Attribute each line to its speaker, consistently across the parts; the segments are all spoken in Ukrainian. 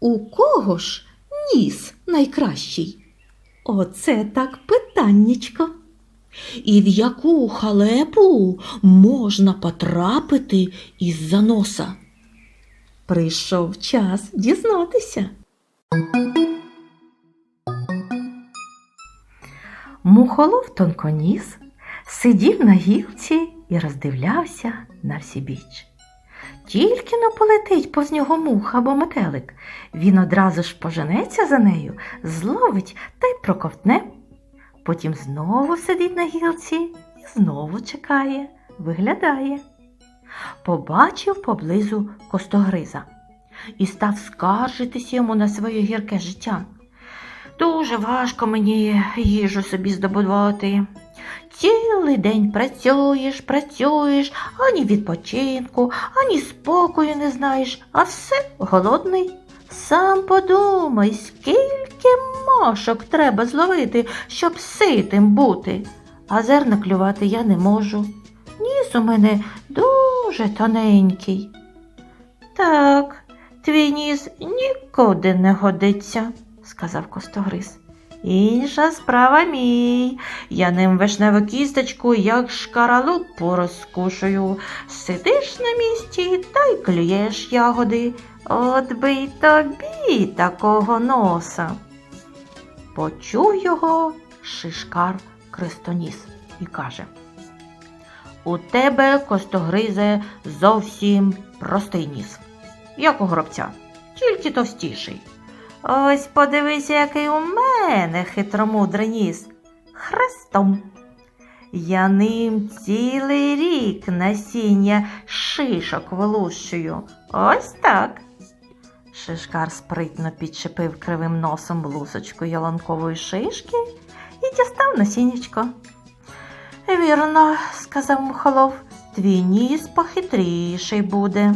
Speaker 1: У кого ж ніс найкращий? Оце так питаннячко. І в яку халепу можна потрапити із-за носа? Прийшов час дізнатися. Мухолов тонконіс сидів на гілці і роздивлявся на всі біч. Тільки но полетить повз нього муха або метелик, він одразу ж поженеться за нею, зловить та й проковтне. Потім знову сидить на гілці і знову чекає, виглядає. Побачив поблизу костогриза і став скаржитись йому на своє гірке життя. Дуже важко мені їжу собі здобувати. Цілий день працюєш, працюєш, ані відпочинку, ані спокою не знаєш, а все голодний. Сам подумай, скільки мошок треба зловити, щоб ситим бути. А зерна клювати я не можу. Ніс у мене дуже тоненький. Так, твій ніс нікуди не годиться, сказав Костогриз. Інша справа мій. Я ним вишневу кісточку, як шкаралупу розкушую. Сидиш на місці та й клюєш ягоди. От би й тобі такого носа. Почув його шишкар Крестоніс і каже У тебе, костогризе, зовсім простий ніс, як у гробця, тільки товстіший. Ось подивися, який у мене хитромудрий ніс. Хрестом. Я ним цілий рік насіння шишок вилущую. Ось так. Шишкар спритно підчепив кривим носом блусочку яланкової шишки і дістав насіннячко. Вірно, сказав Мухолов, твій ніс похитріший буде.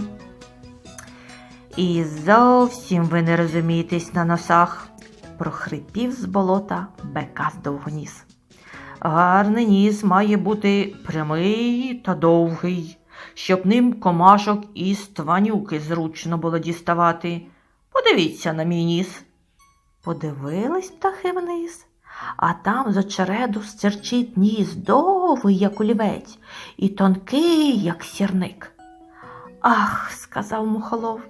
Speaker 1: І зовсім ви не розумієтесь на носах, прохрипів з болота Бекас довгоніс. Гарний ніс має бути прямий та довгий, щоб ним комашок із тванюки зручно було діставати. Подивіться на мій ніс. Подивились птахи вниз, а там з очереду стирчить ніс довгий, як олівець, і тонкий, як сірник. Ах, сказав мухолов,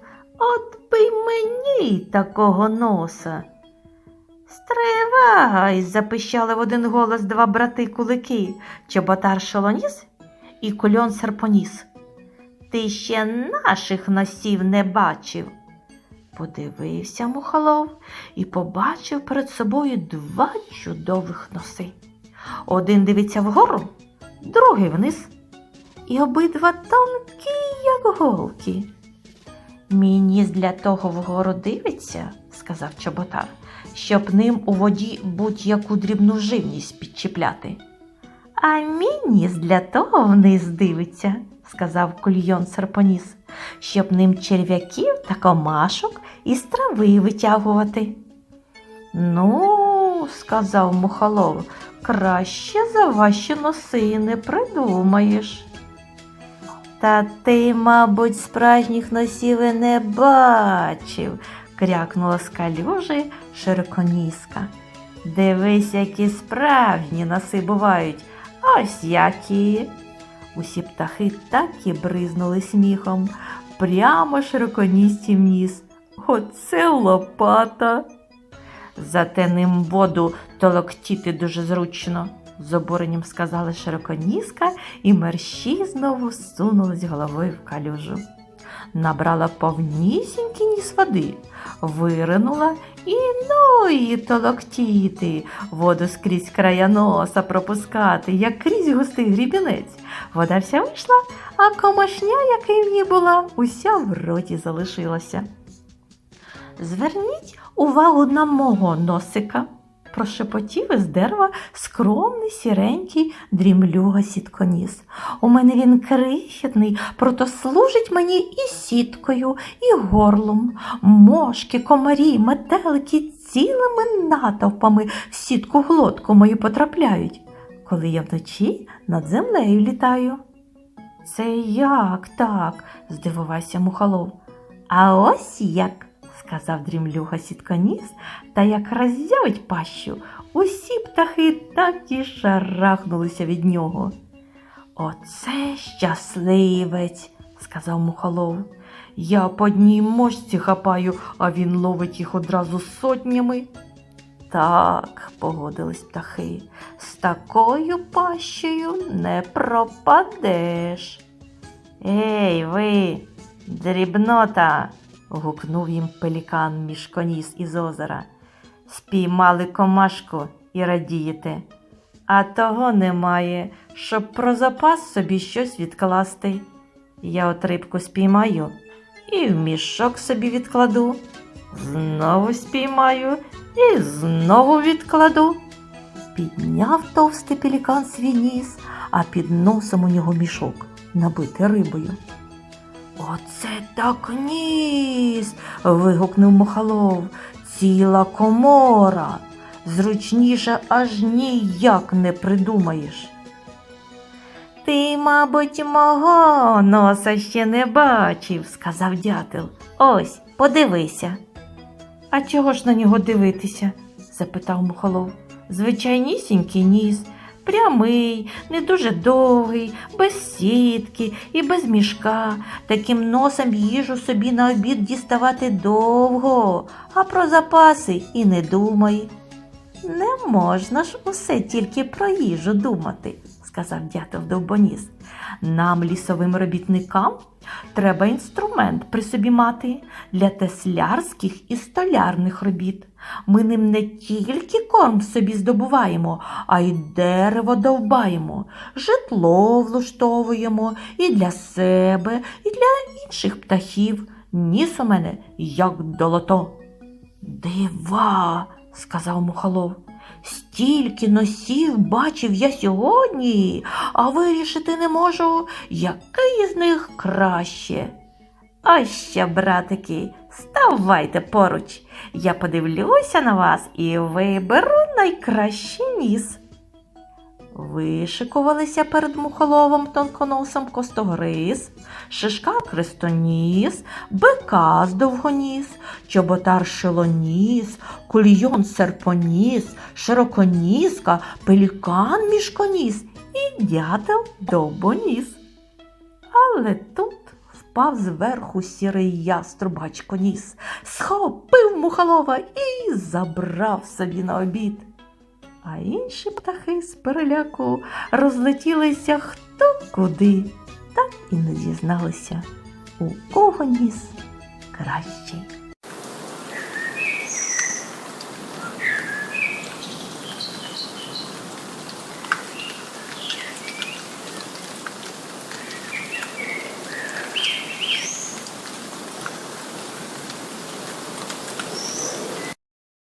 Speaker 1: от би й мені такого носа. Стривай, запищали в один голос два брати кулики, чоботар шолоніс і кульон серпоніс. Ти ще наших носів не бачив. Подивився мухолов і побачив перед собою два чудових носи. Один дивиться вгору, другий вниз, і обидва тонкі, як голки. Мій ніс для того вгору дивиться, сказав чоботар, щоб ним у воді будь-яку дрібну живність підчіпляти. А мій для того вниз дивиться, сказав кульйон серпоніс, щоб ним черв'яків та комашок із трави витягувати. Ну, сказав мухолов, краще за ваші носи не придумаєш. Та ти, мабуть, справжніх носів і не бачив, крякнула з калюжі широконіска. Дивись, які справжні носи бувають, ось які. Усі птахи так і бризнули сміхом, прямо широконісті в ніс. Оце лопата. Зате ним воду толоктіти дуже зручно, з обуренням сказала широконіска, і мерщі знову сунулась головою в калюжу. Набрала повнісінький ніс води, виринула і ну її толоктіти, воду скрізь края носа пропускати, як крізь густий грібінець. Вода вся вийшла, а комашня, яка в ній була, уся в роті залишилася. Зверніть увагу на мого носика, прошепотів із дерева скромний сіренький дрімлюга сітконіс. У мене він крихітний, прото служить мені і сіткою, і горлом. Мошки, комарі, метелики цілими натовпами в сітку глотку мою потрапляють, коли я вночі над землею літаю. Це як так? здивувався мухолов. А ось як, сказав дрімлюга сітконіс, та як роззявить пащу, усі птахи так і шарахнулися від нього. Оце щасливець, сказав мухолов. Я по одній мошці хапаю, а він ловить їх одразу сотнями. Так, погодились птахи, з такою пащею не пропадеш. Ей, ви, дрібнота, гукнув їм пелікан мішконіс із озера. Спіймали комашку і радієте, а того немає, щоб про запас собі щось відкласти. Я от рибку спіймаю і в мішок собі відкладу, знову спіймаю і знову відкладу. Підняв товстий пелікан свій ніс, а під носом у нього мішок, набитий рибою. Оце так ніс. вигукнув мухолов. Ціла комора. Зручніше аж ніяк не придумаєш. Ти, мабуть, мого носа ще не бачив, сказав дятел. Ось, подивися. А чого ж на нього дивитися? запитав мухолов. Звичайнісінький ніс, прямий, не дуже довгий, без сітки і без мішка. Таким носом їжу собі на обід діставати довго, а про запаси і не думай. Не можна ж усе тільки про їжу думати, сказав дятел довбоніс. Нам, лісовим робітникам, треба інструмент при собі мати для теслярських і столярних робіт. Ми ним не тільки корм собі здобуваємо, а й дерево довбаємо, житло влаштовуємо і для себе, і для інших птахів. Ніс у мене як долото. Дива, сказав мухолов. Стільки носів бачив я сьогодні, а вирішити не можу, який із них краще. Ось ще, братики, ставайте поруч. Я подивлюся на вас і виберу найкращий ніс. Вишикувалися перед мухоловом тонконосом костогриз, шишка крестоніс, бекас довгоніс, чоботар шилоніс, кульйон серпоніс, широконіска, пелікан мішконіс і дятел довбоніс. Але тут впав зверху сірий яструбачко ніс, схопив мухолова і забрав собі на обід. А інші птахи з переляку розлетілися хто куди, так і не дізналися, у кого ніс кращий.